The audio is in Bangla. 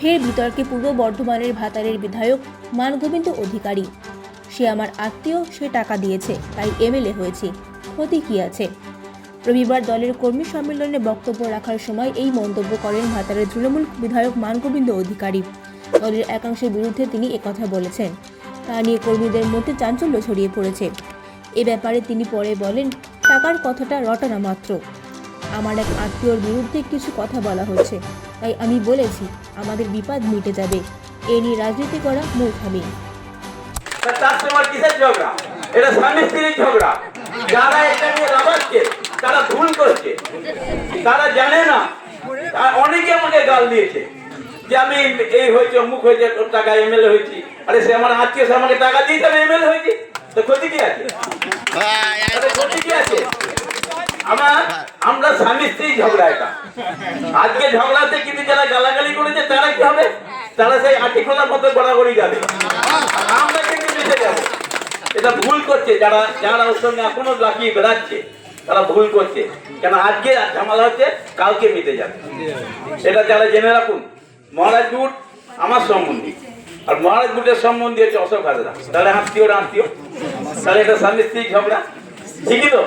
ফের বিতর্কে পূর্ব বর্ধমানের ভাতারের বিধায়ক মানগোবিন্দ অধিকারী। সে আমার আত্মীয়, সে টাকা দিয়েছে, তাই এমএলএ হয়েছি। ক্ষতি কী আছে? রবিবার দলের কর্মী সম্মেলনে বক্তব্য রাখার সময় এই মন্তব্য করেন ভাতারের তৃণমূল বিধায়ক মানগোবিন্দ অধিকারী। দলের একাংশের বিরুদ্ধে তিনি একথা বলেছেন। তা নিয়ে কর্মীদের মধ্যে চাঞ্চল্য ছড়িয়ে পড়েছে। এ ব্যাপারে তিনি পরে বলেন, টাকার কথাটা রটনা মাত্র। আমার এক আত্মীয়র বিরুদ্ধে কিছু কথা বলা হচ্ছে। তাই আমি বলেছি আমাদের বিপদ মিটে যাবে। এ নিয়ে রাজনীতি করা মূর্খামি এটা স্বামী স্ত্রীর ঝগড়া। যারা এটা নিয়ে লাভাচ্ছে তারা ভুল করছে। তারা জানে না আর অনেকে আমাকে গাল দিয়েছে যে আমি এই হয়েছে অমুক হয়েছে টাকা এমএলএ হয়েছি। আরে সে আমার আত্মীয় সে আমাকে টাকা দিয়েছে আমি এমএলএ হয়েছি। তো ক্ষতি কি আছে? ক্ষতি কি আছে? আমার, আমরা স্বামী স্ত্রী ঝগড়া এটা। আজকে ঝগড়াতে কিন্তু যারা গালাগালি করেছে, তারা কি হবে? তারা সেই আটি খোলার মতো গড়াগড়ি যাবে। আমরা কিন্তু যাব। এটা ভুল করছে, যারা যারা ওর সঙ্গে এখনও লাকিয়ে বেড়াচ্ছে, তারা ভুল করছে। কেন আজকে ঝামেলা হচ্ছে, কালকে মিটে যাবে। এটা যারা জেনে রাখুন, মহারাজ আমার সম্বন্ধী। আর মহারাজ গুটের সম্বন্ধী হচ্ছে অশোক হাজরা। তাহলে আত্মীয় আত্মীয় তাহলে এটা স্বামী স্ত্রী ঝগড়া। ঠিকই তো?